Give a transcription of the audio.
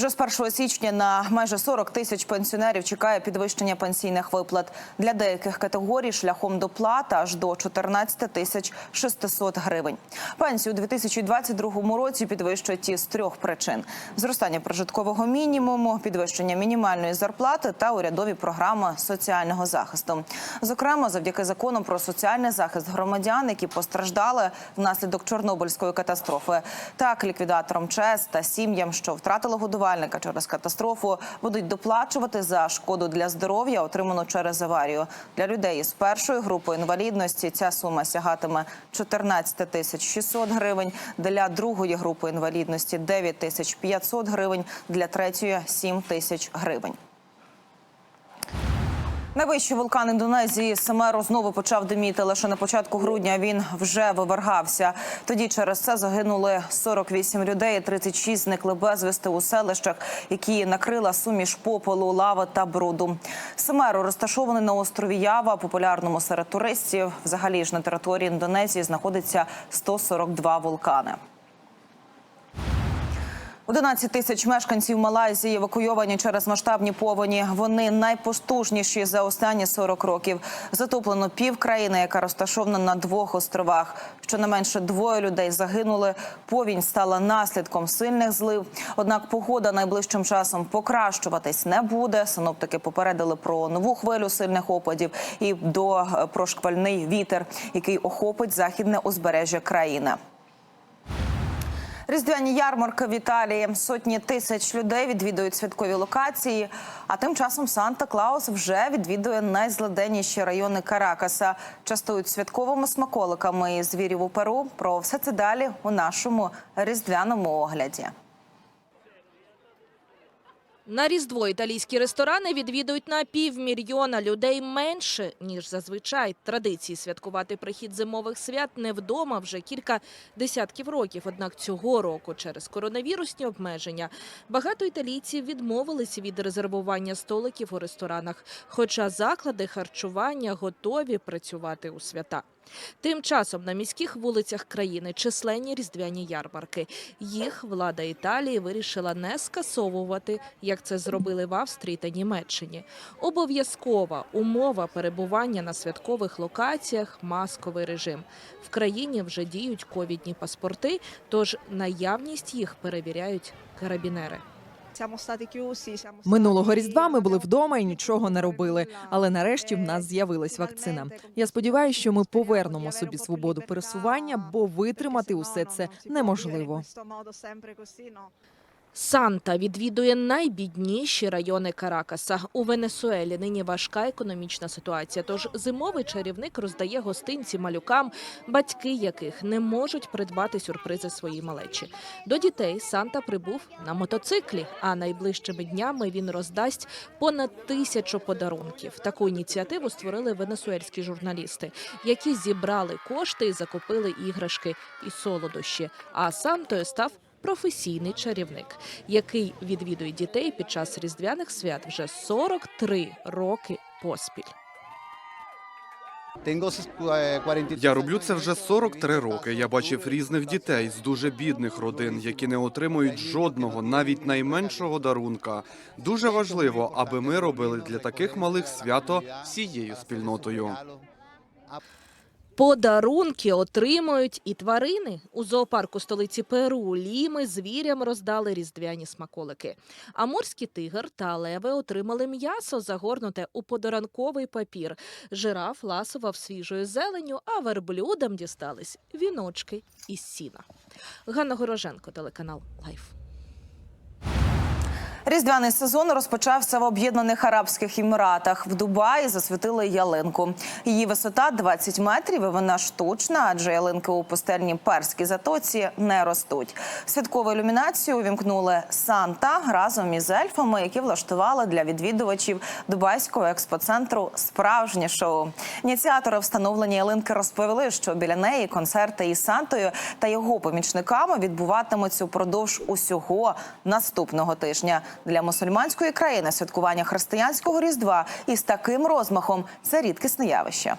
Вже з 1 січня на майже 40 тисяч пенсіонерів чекає підвищення пенсійних виплат. Для деяких категорій шляхом доплати аж до 14 тисяч 600 гривень. Пенсію у 2022 році підвищують із трьох причин: зростання прожиткового мінімуму, підвищення мінімальної зарплати та урядові програми соціального захисту. Зокрема, завдяки закону про соціальний захист громадян, які постраждали внаслідок Чорнобильської катастрофи. Так, ліквідаторам ЧЕС та сім'ям, що втратили годувальника через катастрофу, будуть доплачувати за шкоду для здоров'я, отриману через аварію. Для людей із першої групи інвалідності ця сума сягатиме 14 тисяч 600 гривень. Для другої групи інвалідності 9 тисяч 500 гривень. Для третьої 7 тисяч гривень. Найвищий вулкан Індонезії Семеру знову почав диміти. Лише на початку грудня він вже вивергався. Тоді через це загинули 48 людей, 36 зникли безвісти у селищах, які накрила суміш попелу, лави та бруду. Семеру розташований на острові Ява, популярному серед туристів. Взагалі ж на території Індонезії знаходиться 142 вулкани. 11 тисяч мешканців Малайзії евакуйовані через масштабні повені. Вони найпостужніші за останні 40 років. Затоплено пів країни, яка розташована на двох островах. Щонайменше двоє людей загинули. Повінь стала наслідком сильних злив. Однак погода найближчим часом покращуватись не буде. Синоптики попередили про нову хвилю сильних опадів і до е, про шквальний вітер, який охопить західне узбережжя країни. Різдвяні ярмарки в Італії. Сотні тисяч людей відвідують святкові локації. А тим часом Санта Клаус вже відвідує найзладенніші райони Каракаса. Частують святковими смаколиками і звірів у Перу. Про все це далі у нашому різдвяному огляді. На Різдво італійські ресторани відвідують на півмільйона людей менше, ніж зазвичай. Традиції святкувати прихід зимових свят не вдома вже кілька десятків років. Однак цього року через коронавірусні обмеження багато італійців відмовилися від резервування столиків у ресторанах, хоча заклади харчування готові працювати у свята. Тим часом на міських вулицях країни численні різдвяні ярмарки. Їх влада Італії вирішила не скасовувати, як це зробили в Австрії та Німеччині. Обов'язкова умова перебування на святкових локаціях масковий режим. В країні вже діють ковідні паспорти, тож наявність їх перевіряють карабінери. Минулого різдва ми були вдома і нічого не робили. Але нарешті в нас з'явилась вакцина. Я сподіваюся, що ми повернемо собі свободу пересування, бо витримати усе це неможливо. Санта відвідує найбідніші райони Каракаса. У Венесуелі нині важка економічна ситуація. Тож зимовий чарівник роздає гостинці малюкам, батьки яких не можуть придбати сюрпризи своїй малечі. До дітей Санта прибув на мотоциклі, а найближчими днями він роздасть понад тисячу подарунків. Таку ініціативу створили венесуельські журналісти, які зібрали кошти і закупили іграшки і солодощі. А Сантою став професійний чарівник, який відвідує дітей під час різдвяних свят вже 43 роки поспіль. Я роблю це вже 43 роки. Я бачив різних дітей з дуже бідних родин, які не отримують жодного, навіть найменшого дарунка. Дуже важливо, аби ми робили для таких малих свято всією спільнотою. Подарунки отримують і тварини. У зоопарку столиці Перу Ліми звірям роздали різдвяні смаколики. А морський тигр та леви отримали м'ясо, загорнуте у подарунковий папір. Жираф ласував свіжою зеленю, а верблюдам дістались віночки із сіна. Ганна Гороженко, телеканал Лайф. Різдвяний сезон розпочався в Об'єднаних Арабських Еміратах. В Дубаї засвітили ялинку. Її висота 20 метрів. і Вона штучна, адже ялинки у пустельній перській затоці не ростуть. Святкову ілюмінацію увімкнули Санта разом із ельфами, які влаштували для відвідувачів дубайського експоцентру справжнє шоу. Ініціатори встановлення ялинки розповіли, що біля неї концерти із Сантою та його помічниками відбуватимуться упродовж усього наступного тижня. Для мусульманської країни святкування християнського різдва із таким розмахом це рідкісне явище.